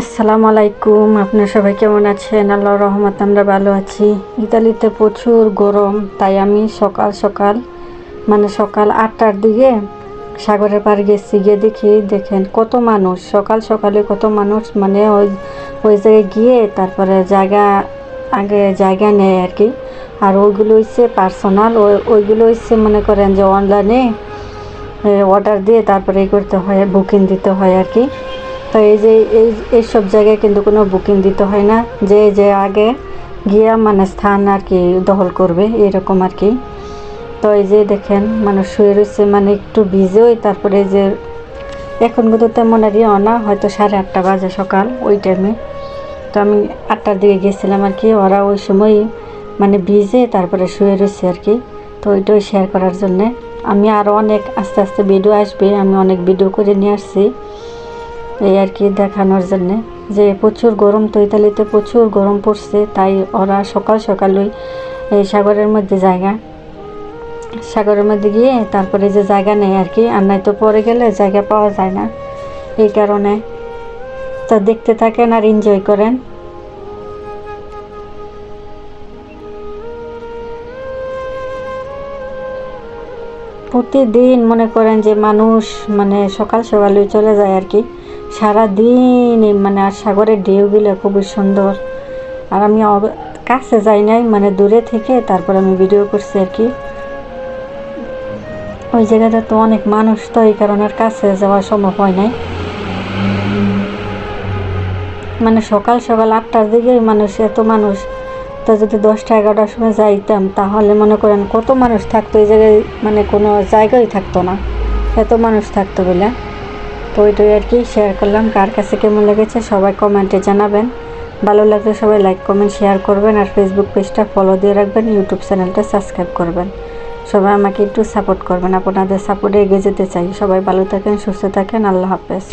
আসসালামু আলাইকুম। আপনার সবাই কেমন আছেন? আল্লাহ রহমত আমরা ভালো আছি। ইতালিতে প্রচুর গরম, তাই আমি সকাল সকাল মানে সকাল আটটার দিকে সাগরের পাড়ে গেছি। গিয়ে দেখি, দেখেন কত মানুষ, সকাল সকালে কত মানুষ মানে ওই ওই জায়গায় গিয়ে তারপরে জায়গা, আগে জায়গা নেয় আর কি। আর ওইগুলো হচ্ছে পার্সোনাল, ওই, ওইগুলো হচ্ছে মনে করেন যে অনলাইনে অর্ডার দিয়ে তারপরে এই করতে হয় বুকিং দিতে হয় আর কি। তো এই যে, এই এইসব জায়গায় কিন্তু কোনো বুকিং দিতে হয় না। যে যে আগে গিয়া মানে স্থান আর কি দখল করবে, এরকম আর কি। তো এই যে দেখেন মানুষ শুয়ে রয়েছে মানে একটু ভিজেই তারপরে যে এখন কিন্তু তেমন আর ইয়ে না, হয়তো সাড়ে আটটা বাজে সকাল ওই টাইমে তো আমি আটটার দিকে গেছিলাম আর কি, ওরা ওই সময় মানে ভিজে তারপরে শুয়ে রয়েছে আর কি। তো ওইটাই শেয়ার করার জন্যে। আমি আরও অনেক আস্তে আস্তে ভিডিও আসবে, আমি অনেক ভিডিও করে নিয়ে আসছি। এই আর কি দেখানোর জন্যে। যে প্রচুর গরম তো ইতালিতে প্রচুর গরম পড়ছে, তাই ওরা সকাল সকালই এই সাগরের মধ্যে জায়গা। সাগরের মধ্যে গিয়ে তারপরে যে জায়গা নেই আর কি, আর নাই তো পরে গেলে জায়গা পাওয়া যায় না। এই কারণে তা দেখতে থাকেন আর এনজয় করেন। প্রতিদিন মনে করেন যে মানুষ মানে সকাল সকালে চলে যায় আর কি। সারা দিন মানে আর সাগরের ঢেউগুলো খুবই সুন্দর। আর আমি কাছে যাই নাই মানে দূরে থেকে তারপর আমি ভিডিও করছি আর কি। ওই জায়গাটা তো অনেক মানুষ, তো এই কারণে কাছে যাওয়া সম্ভব হয় নাই। মানে সকাল সকাল আটটার দিকে মানুষ, এত মানুষ, তো যদি দশটা, এগারোটার সময় যাইতাম, তাহলে মনে করেন কত মানুষ থাকতো, এই জায়গায় মানে কোনো জায়গায় থাকতো না। এত মানুষ থাকতো বলে। তো ওইটাই আর কি শেয়ার করলাম, কার কাছে কেমন লেগেছে সবাই কমেন্টে জানাবেন। ভালো লাগলে সবাই লাইক কমেন্ট শেয়ার করবেন আর ফেসবুক পেজটা ফলো দিয়ে রাখবেন ইউটিউব চ্যানেলটা সাবস্ক্রাইব করবেন। সবাই আমাকে একটু সাপোর্ট করবেন, আপনাদের সাপোর্টে এগিয়ে যেতে চাই। সবাই ভালো থাকেন, সুস্থ থাকেন, আল্লাহ হাফেজ।